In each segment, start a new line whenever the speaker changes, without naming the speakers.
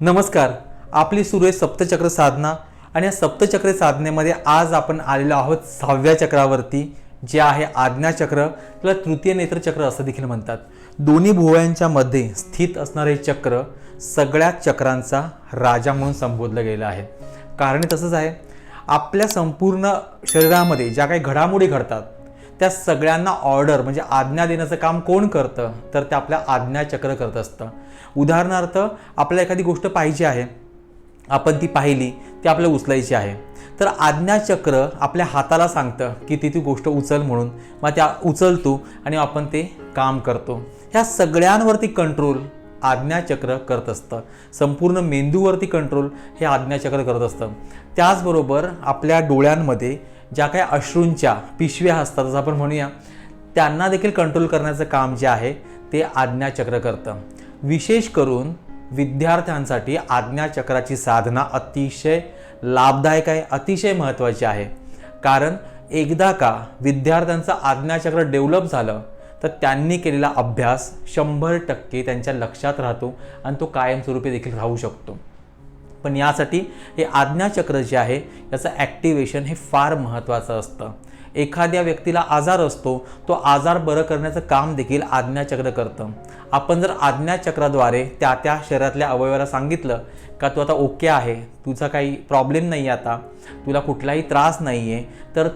नमस्कार आपली सुरू आहे सप्तचक्र साधना आणि या सप्तचक्र साधनेमध्ये आज आपण आलेलो आहोत सहाव्या चक्रावरती जे आहे आज्ञाचक्र किंवा तृतीय नेत्रचक्र असं देखील म्हणतात. दोन्ही भुवयांच्या मध्ये स्थित असणारे चक्र सगळ्या चक्रांचा राजा म्हणून संबोधलं गेलं आहे. कारण तसंच आहे आपल्या संपूर्ण शरीरामध्ये ज्या काही घडामोडी घडतात त्या सगळ्यांना ऑर्डर म्हणजे आज्ञा देण्याचं काम कोण करतं? तर ते आपल्या आज्ञाचक्र करत असतं. उदाहरणार्थ आपल्याला एखादी गोष्ट पाहिजे आहे. आपण ती पाहिली ती आपल्याला उचलायची आहे. तर आज्ञाचक्र आपल्या हाताला सांगतं की ती ती गोष्ट उचल म्हणून. मग त्या उचलतो आणि आपण ते काम करतो. ह्या सगळ्यांवरती कंट्रोल आज्ञाचक्र करत असतं. संपूर्ण मेंदूवरती कंट्रोल हे आज्ञाचक्र करत असतं. त्याचबरोबर आपल्या डोळ्यांमध्ये ज्या काही अश्रूंच्या पिशव्या असतात असं आपण म्हणूया त्यांना देखील कंट्रोल करण्याचं काम जे आहे ते आज्ञाचक्र करतं. विशेष करून विद्यार्थ्यांसाठी आज्ञाचक्राची साधना अतिशय लाभदायक आहे अतिशय महत्त्वाची आहे. कारण एकदा का विद्यार्थ्यांचं आज्ञाचक्र डेव्हलप झालं तर त्यांनी केलेला अभ्यास शंभर टक्के त्यांच्या लक्षात राहतो आणि तो कायमस्वरूपी देखील राहू शकतो. पण यासाठी हे आज्ञाचक्र जे आहे याचं ॲक्टिवेशन हे फार महत्त्वाचं असतं. एखाद्या व्यक्तीला आजार असतो तो आजार बरं करण्याचं काम देखील आज्ञाचक्र करतं. आपण जर आज्ञाचक्राद्वारे त्या त्या शरीरातल्या अवयवाला सांगितलं का तू आता ओके आहे? तुझा काही प्रॉब्लेम नाही आहे आता. तुला कुठलाही त्रास नाही आहे तर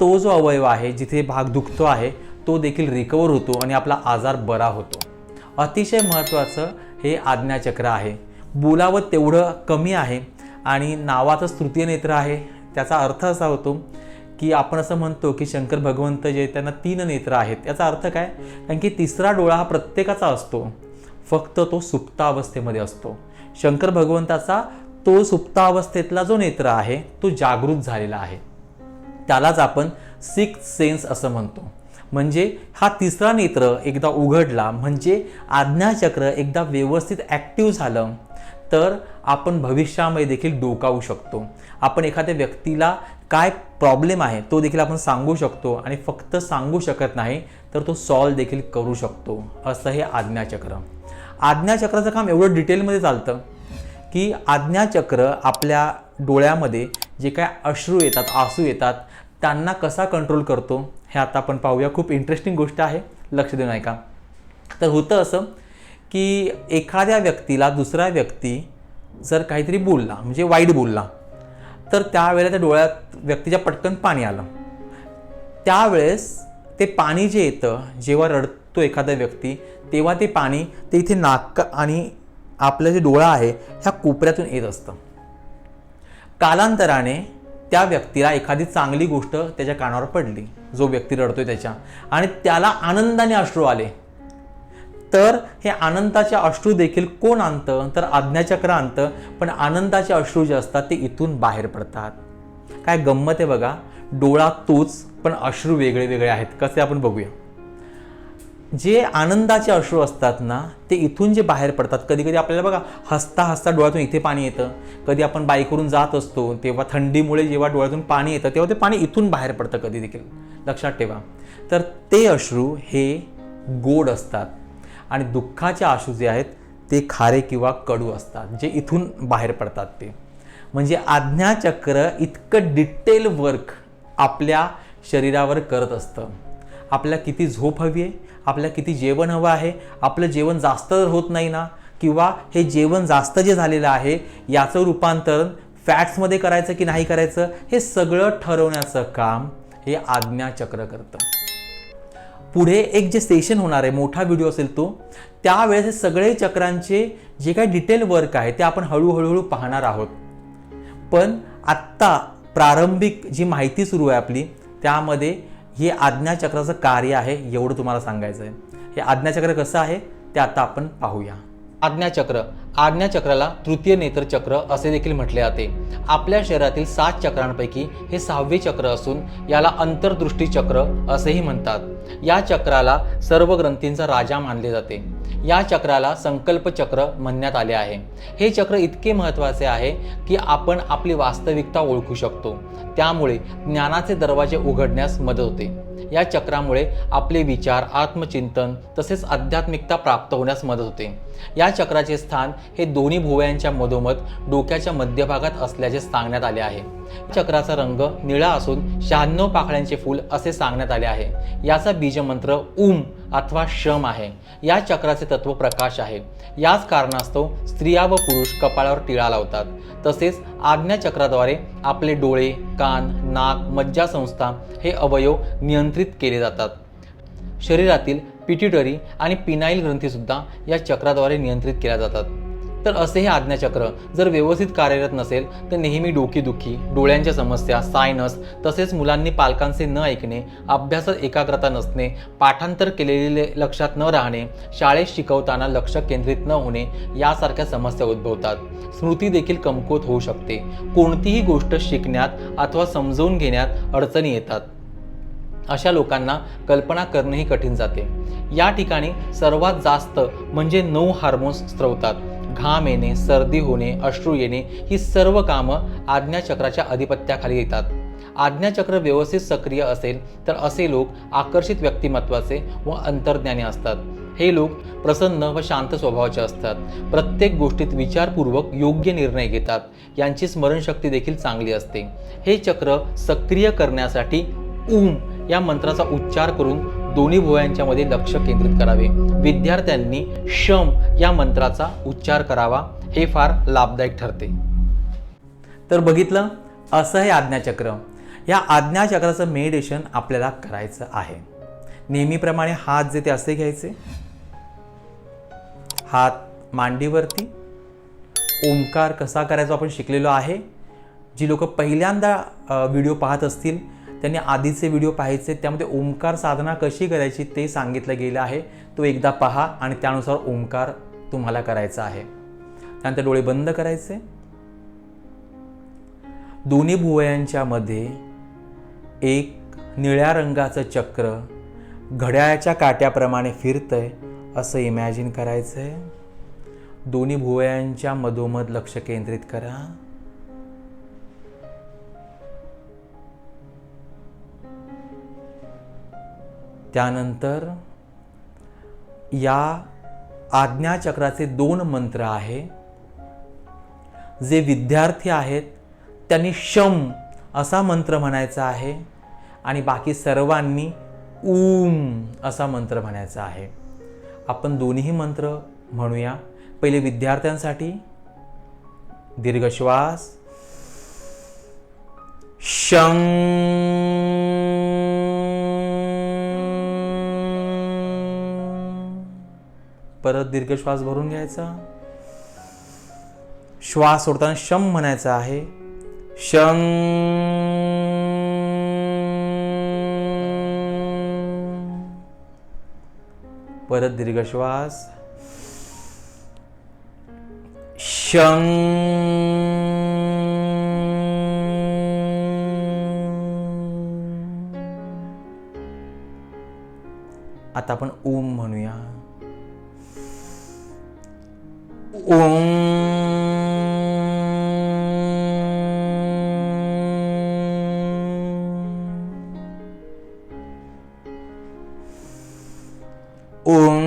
तो जो अवयव आहे जिथे भाग दुखतो आहे तो देखील रिकवर होतो आणि आपला आजार बरा होतो. अतिशय महत्त्वाचं हे आज्ञाचक्र आहे. बोलावं तेवढं कमी आहे. आणि नावातच तृतीय नेत्र आहे. त्याचा अर्थ असा होतो की आपण असं म्हणतो की शंकर भगवंत जे त्यांना तीन नेत्र आहेत. याचा अर्थ काय? कारण की तिसरा डोळा हा प्रत्येकाचा असतो. फक्त तो सुप्तावस्थेमध्ये असतो. शंकर भगवंताचा तो सुप्तावस्थेतला जो नेत्र आहे तो जागृत झालेला आहे. त्यालाच आपण सिक्स सेन्स असं म्हणतो. म्हणजे हा तिसरा नेत्र एकदा उघडला म्हणजे आज्ञाचक्र एकदा व्यवस्थित ॲक्टिव्ह झालं तर आपण भविष्यामध्ये देखील डोकावू शकतो. आपण एखाद्या व्यक्तीला काय प्रॉब्लेम आहे तो देखील आपण सांगू शकतो आणि फक्त सांगू शकत नाही तर तो सॉल्व देखील करू शकतो. असं हे आज्ञाचक्र आज्ञाचक्राचं काम एवढं डिटेलमध्ये चालतं की आज्ञाचक्र आपल्या डोळ्यामध्ये जे काय अश्रू येतात आसू येतात त्यांना कसा कंट्रोल करतो हे आता आपण पाहूया. खूप इंटरेस्टिंग गोष्ट आहे. लक्ष देऊन ऐका. तर होतं असं की एखाद्या व्यक्तीला दुसरा व्यक्ती जर काहीतरी बोलला म्हणजे वाईट बोलला तर त्यावेळेला त्या डोळ्यात व्यक्तीच्या पटकन पाणी आलं. त्यावेळेस ते पाणी जे येतं जेव्हा रडतो एखादा व्यक्ती तेव्हा ते पाणी ते इथे नाक आणि आपलं जे डोळा आहे ह्या कोपऱ्यातून येत असतं. कालांतराने त्या व्यक्तीला एखादी चांगली गोष्ट त्याच्या कानावर पडली. जो व्यक्ती रडतोय त्याच्या. आणि त्याला आनंदाने अश्रू आले. तर हे आनंदाचे अश्रू देखील कोण आणतं? तर आज्ञाचक्र आणतं. पण आनंदाचे अश्रू जे असतात ते इथून बाहेर पडतात. काय गंमत आहे बघा. डोळा तोच पण अश्रू वेगळे वेगळे आहेत. कसे आपण बघूया. जे आनंदाचे अश्रू असतात ना ते इथून जे बाहेर पडतात. कधी कधी आपल्याला बघा हसता हसता डोळ्यातून इथे पाणी येतं. कधी आपण बाईकवरून जात असतो तेव्हा थंडीमुळे जेव्हा डोळ्यातून पाणी येतं तेव्हा ते पाणी इथून बाहेर पडतं कधी देखील. लक्षात ठेवा. तर ते अश्रू हे गोड असतात. आणि दुःखाचे आशू जे आहेत ते खारे किंवा कडू असतात जे इथून बाहेर पडतात ते. म्हणजे आज्ञाचक्र इतकं डिटेल वर्क आपल्या शरीरावर करत असतं. आपल्याला किती झोप हवी आहे आपल्याला किती जेवण हवं आहे आपलं जेवण जास्त जर होत नाही ना? किंवा हे जेवण जास्त जे झालेलं आहे याचं रूपांतरण फॅट्समध्ये करायचं की नाही करायचं? हे सगळं ठरवण्याचं काम हे आज्ञाचक्र करतं. पुढे एक जे सेशन होणार आहे मोठा व्हिडिओ असेल तो त्यावेळेस सगळे चक्रांचे जे काही डिटेल वर्क आहे ते आपण हळूहळूहळू पाहणार आहोत. पण आत्ता प्रारंभिक जी माहिती सुरू आहे आपली त्यामध्ये हे आज्ञाचक्राचं कार्य आहे एवढं तुम्हाला सांगायचं आहे. हे आज्ञाचक्र कसं आहे ते आता आपण पाहूया. आज्ञाचक्र आज्ञाचक्राला तृतीय नेत्रचक्र असे देखील म्हटले जाते. आपल्या शरीरातील सात चक्रांपैकी हे सहावे चक्र असून याला अंतर्दृष्टी चक्र असेही म्हणतात. या चक्राला सर्व ग्रंथींचा राजा मानले जाते. या चक्राला संकल्प चक्र म्हणण्यात आले आहे. हे चक्र इतके महत्त्वाचे आहे की आपण आपली वास्तविकता ओळखू शकतो. त्यामुळे ज्ञानाचे दरवाजे उघडण्यास मदत होते. या चक्रामुळे आपले विचार आत्मचिंतन तसेच आध्यात्मिकता प्राप्त होण्यास मदत होते. या चक्राचे स्थान हे दोन्ही भुवयांच्या मधोमध डोक्याच्या मध्यभागात असल्याचे सांगण्यात आले आहे. चक्राचा रंग निळा असून शहाण्णव पाकळ्यांचे फूल असे सांगण्यात आले आहे. याचा बीजमंत्र उम अथवा शम आहे. या चक्राचे तत्व प्रकाश आहे. याच कारणास्तव स्त्रिया व पुरुष कपाळावर टिळा लावतात. तसेच आज्ञाचक्राद्वारे आपले डोळे कान नाक मज्जासंस्था हे अवयव नियंत्रित केले जातात. शरीरातील पिट्युटरी आणि पिनाईल ग्रंथीसुद्धा या चक्राद्वारे नियंत्रित केल्या जातात. तर असे हे आज्ञाचक्र जर व्यवस्थित कार्यरत नसेल तर नेहमी डोकेदुखी डोळ्यांच्या समस्या सायनस तसेच मुलांनी पालकांचे न ऐकणे अभ्यासात एकाग्रता नसणे पाठांतर केलेले लक्षात न राहणे शाळेत शिकवताना लक्ष केंद्रित न होणे यासारख्या समस्या उद्भवतात. स्मृती देखील कमकुवत होऊ शकते. कोणतीही गोष्ट शिकण्यात अथवा समजवून घेण्यात अडचणी येतात. अशा लोकांना कल्पना करणेही कठीण जाते. या ठिकाणी सर्वात जास्त म्हणजे नऊ हार्मोन्स स्त्रवतात घाम येणे सर्दी होणे अश्रू येणे ही सर्व कामं आज्ञाचक्राच्या अधिपत्याखाली येतात. आज्ञाचक्र व्यवस्थित सक्रिय असेल तर असे लोक आकर्षित व्यक्तिमत्वाचे व अंतर्ज्ञानी असतात. हे लोक प्रसन्न व शांत स्वभावाचे असतात. प्रत्येक गोष्टीत विचारपूर्वक योग्य निर्णय घेतात. यांची स्मरणशक्ती देखील चांगली असते. हे चक्र सक्रिय करण्यासाठी ऊम या मंत्राचा उच्चार करून दोन्ही भुवयांच्यामध्ये लक्ष केंद्रित करावे. विद्यार्थ्यांनी शम या मंत्राचा उच्चार करावा हे फार लाभदायक ठरते. तर बघितलं असं हे आज्ञाचक्र. या आज्ञाचक्राचं मेडिटेशन आपल्याला करायचं आहे. नेहमीप्रमाणे हात जे ते असे घ्यायचे. हात मांडीवरती. ओंकार कसा करायचा आपण शिकलेलो आहे. जी लोक पहिल्यांदा व्हिडिओ पाहत असतील त्यांनी आधीचे व्हिडिओ पाहायचे त्यामध्ये ओंकार साधना कशी करायची ते सांगितलं गेलं आहे. तो एकदा पहा आणि त्यानुसार ओंकार तुम्हाला करायचा आहे. त्यानंतर डोळे बंद करायचे. दोन्ही भुवयांच्या मध्ये एक निळ्या रंगाचं चक्र घड्याळाच्या काट्याप्रमाणे फिरतंय असं इमॅजिन करायचं आहे दोन्ही भुवयांच्या मधोमध लक्ष केंद्रित करा. त्यानंतर या आज्ञाचक्राचे दोन मंत्र आहे. जे विद्यार्थी आहेत त्यांनी शम असा मंत्र म्हणायचा आहे आणि बाकी सर्वांनी ऊम असा मंत्र म्हणायचा आहे. आपण दोन्ही मंत्र म्हणूया. पहिले विद्यार्थ्यांसाठी दीर्घ श्वास शं परत दीर्घ श्वास भरून घ्यायचा. श्वास सोडताना शम म्हणायचा आहे. शं. परत दीर्घ श्वास. शं. आता आपण ओम म्हणूया. ओम ओम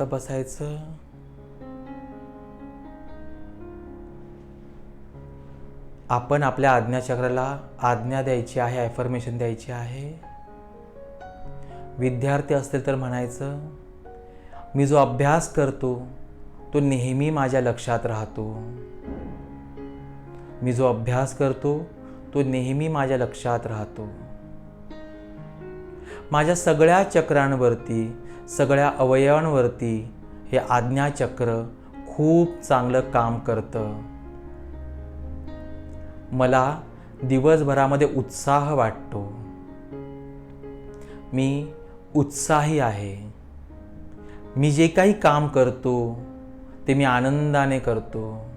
शांत बसायचं? आपण आपल्या आज्ञाचक्राला आज्ञा द्यायची आहे ॲफर्मेशन द्यायची आहे. विद्यार्थी असतील तर म्हणायचं मी जो अभ्यास करतो तो नेहमी माझ्या लक्षात राहतो. मी जो अभ्यास करतो तो नेहमी माझ्या लक्षात राहतो. माझ्या सगळ्या चक्रांवरती सगळ्या अवयवांवरती हे आज्ञाचक्र खूप चांगलं काम करतं. मला दिवसभरामध्ये उत्साह वाटतो. मी उत्साही आहे. मी जे काही काम करतो ते मी आनंदाने करतो.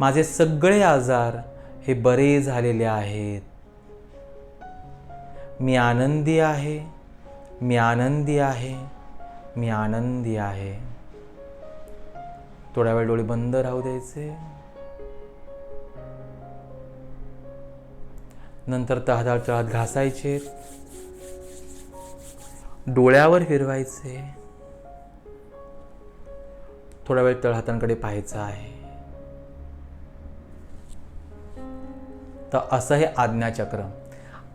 माझे सगळे आजार हे बरे झालेले आहेत. मी आनंदी आहे. मी आनंदी आहे मी आनंदी आहे. थोड्या वेळ डोळे बंद राहू द्यायचे. नंतर तहदाळ तळहात घासायचे. डोळ्यावर फिरवायचे. थोडा वेळ तळहातांकडे पाहायचं आहे. तर असं हे आज्ञाचक्र.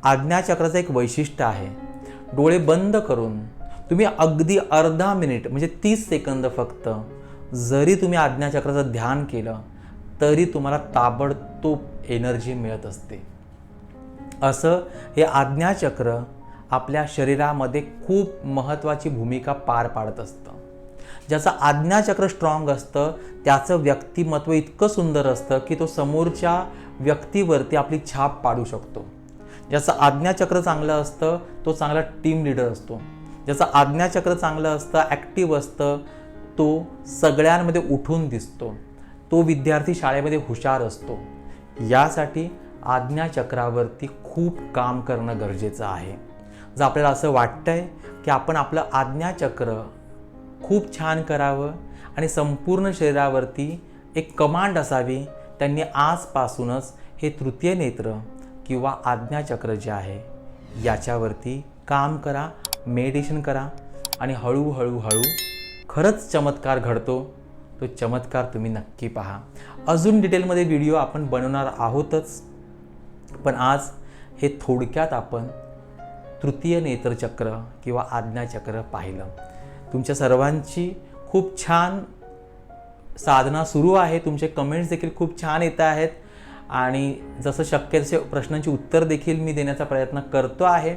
आज्ञाचक्राचं एक वैशिष्ट्य आहे. डोळे बंद करून तुम्ही अगदी अर्धा मिनिट म्हणजे तीस सेकंद फक्त जरी तुम्ही आज्ञाचक्राचं ध्यान केलं तरी तुम्हाला ताबडतोब एनर्जी मिळत असते. असं हे आज्ञाचक्र आपल्या शरीरामध्ये खूप महत्त्वाची भूमिका पार पाडत असतं. ज्याचं आज्ञाचक्र स्ट्रॉंग असतं त्याचं व्यक्तिमत्व इतकं सुंदर असतं की तो समोरच्या व्यक्तीवरती आपली छाप पाडू शकतो. ज्याचं आज्ञाचक्र चांगलं असतं तो चांगला टीम लिडर असतो. ज्याचं आज्ञाचक्र चांगलं असतं ॲक्टिव्ह असतं तो सगळ्यांमध्ये उठून दिसतो. तो विद्यार्थी शाळेमध्ये हुशार असतो. यासाठी आज्ञाचक्रावरती खूप काम करणं गरजेचं आहे. जर आपल्याला असं वाटतंय की आपण आपलं आज्ञाचक्र खूप छान करावं आणि संपूर्ण शरीरावरती एक कमांड असावी त्यांनी आजपासूनच हे तृतीय नेत्र किंवा आज्ञाचक्र जे आहे याच्यावरती काम करा मेडिटेशन करा आणि हळूहळू हळू खरंच चमत्कार घडतो तो चमत्कार तुम्ही नक्की पहा. अजून डिटेलमध्ये व्हिडिओ आपण बनवणार आहोतच पण आज हे थोडक्यात आपण तृतीय नेत्रचक्र किंवा आज्ञाचक्र पाहिलं. तुमच्या सर्वांची खूप छान साधना सुरू आहे तुमचे कमेंट्स देखील खूप छान येत आहेत. आणि जसं शक्य तसे प्रश्नांची उत्तर देखील मी देण्याचा प्रयत्न करतो आहे.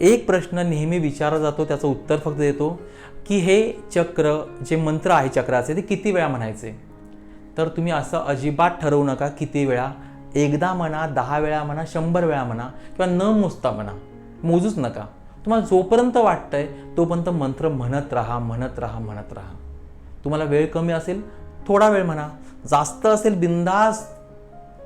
एक प्रश्न नेहमी विचारला जातो त्याचं उत्तर फक्त देतो की हे चक्र जे मंत्र आहे चक्राचे ते किती वेळा म्हणायचे? तर तुम्ही असं अजिबात ठरवू नका किती वेळा एकदा म्हणा दहा वेळा म्हणा शंभर वेळा म्हणा किंवा न मोजता म्हणा. मोजूच नका. तुम्हाला जोपर्यंत वाटतंय तोपर्यंत मंत्र म्हणत राहा म्हणत राहा म्हणत राहा. तुम्हाला वेळ कमी असेल थोडा वेळ म्हणा. जास्त असेल बिंदास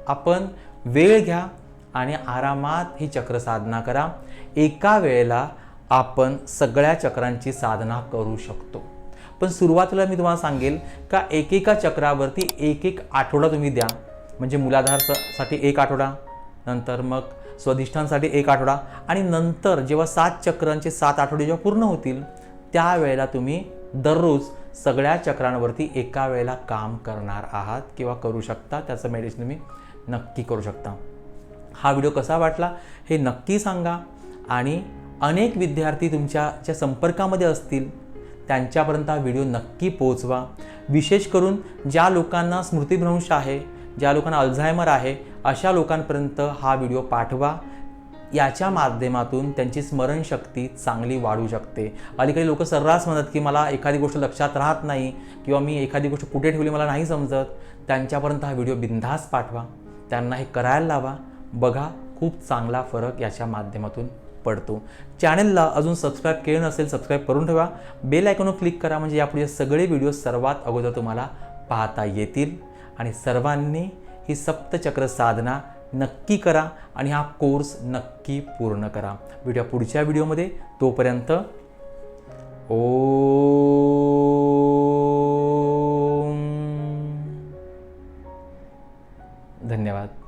आपण वेळ घ्या आणि आरामात ही चक्र साधना करा. एका वेळेला आपण सगळ्या चक्रांची साधना करू शकतो. पण सुरुवातीला मी तुम्हाला सांगेल का एकेका चक्रावरती एक एक आठवडा तुम्ही द्या. म्हणजे मुलाधारसाठी एक आठवडा नंतर मग स्वधिष्ठांसाठी एक आठवडा आणि नंतर जेव्हा सात चक्रांचे सात आठवडे जेव्हा पूर्ण होतील त्यावेळेला तुम्ही दररोज सगळ्या चक्रांवरती एका वेळेला काम करणार आहात किंवा करू शकता. त्याचं मेडिसिन तुम्ही नक्की करू शकता. हा व्हिडिओ कसा वाटला हे नक्की सांगा आणि अनेक विद्यार्थी तुमच्या ज्या संपर्कामध्ये असतील त्यांच्यापर्यंत हा व्हिडिओ नक्की पोहोचवा. विशेष करून ज्या लोकांना स्मृतिभ्रंश आहे ज्या लोकांना अल्झायमर आहे अशा लोकांपर्यंत हा व्हिडिओ पाठवा. याच्या माध्यमातून त्यांची स्मरणशक्ती चांगली वाढू शकते. अलीकडे लोक सर्रास म्हणतात की मला एखादी गोष्ट लक्षात राहत नाही किंवा मी एखादी गोष्ट कुठे ठेवली मला नाही समजत. त्यांच्यापर्यंत हा व्हिडिओ बिनधास्त पाठवा. त्यांना हे करायला लावा. बघा खूप चांगला फरक याच्या माध्यमातून पडतो. चॅनलला अजून सबस्क्राईब केलं नसेल सबस्क्राईब करून ठेवा. बेल आयकॉनवर क्लिक करा म्हणजे यापुढे सगळे व्हिडिओ सर्वात अगोदर तुम्हाला पाहता येतील. आणि सर्वांनी ही सप्तचक्र साधना नक्की करा आणि हा कोर्स नक्की पूर्ण करा. व्हिडिओ पुढच्या व्हिडिओमध्ये तोपर्यंत ओ धन्यवाद.